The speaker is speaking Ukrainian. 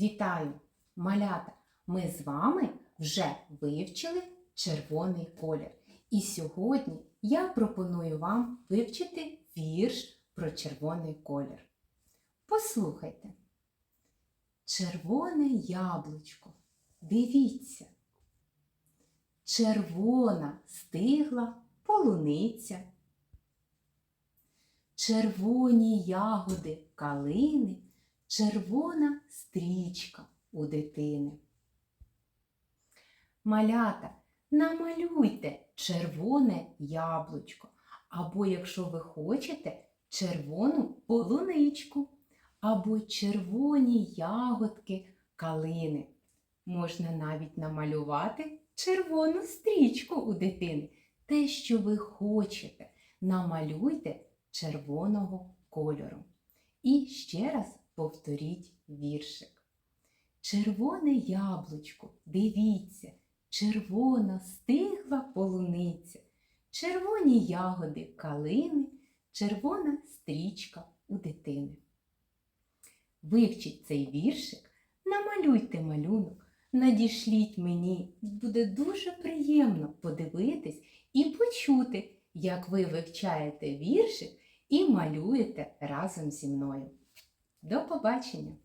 Вітаю, малята! Ми з вами вже вивчили червоний колір. І сьогодні я пропоную вам вивчити вірш про червоний колір. Послухайте. Червоне яблучко. Дивіться. Червона стигла полуниця. Червоні ягоди калини, червона стрічка у дитини. Малята, намалюйте червоне яблучко, або, якщо ви хочете, червону полуничку, або червоні ягодки калини. Можна навіть намалювати червону стрічку у дитини. Те, що ви хочете, намалюйте червоного кольору. І ще раз повторіть віршик. Червоне яблучко, дивіться, червона стигла полуниця, червоні ягоди калини, червона стрічка у дитини. Вивчіть цей віршик, намалюйте малюнок, надішліть мені. Буде дуже приємно подивитись і почути, як ви вивчаєте віршик і малюєте разом зі мною. До побачення!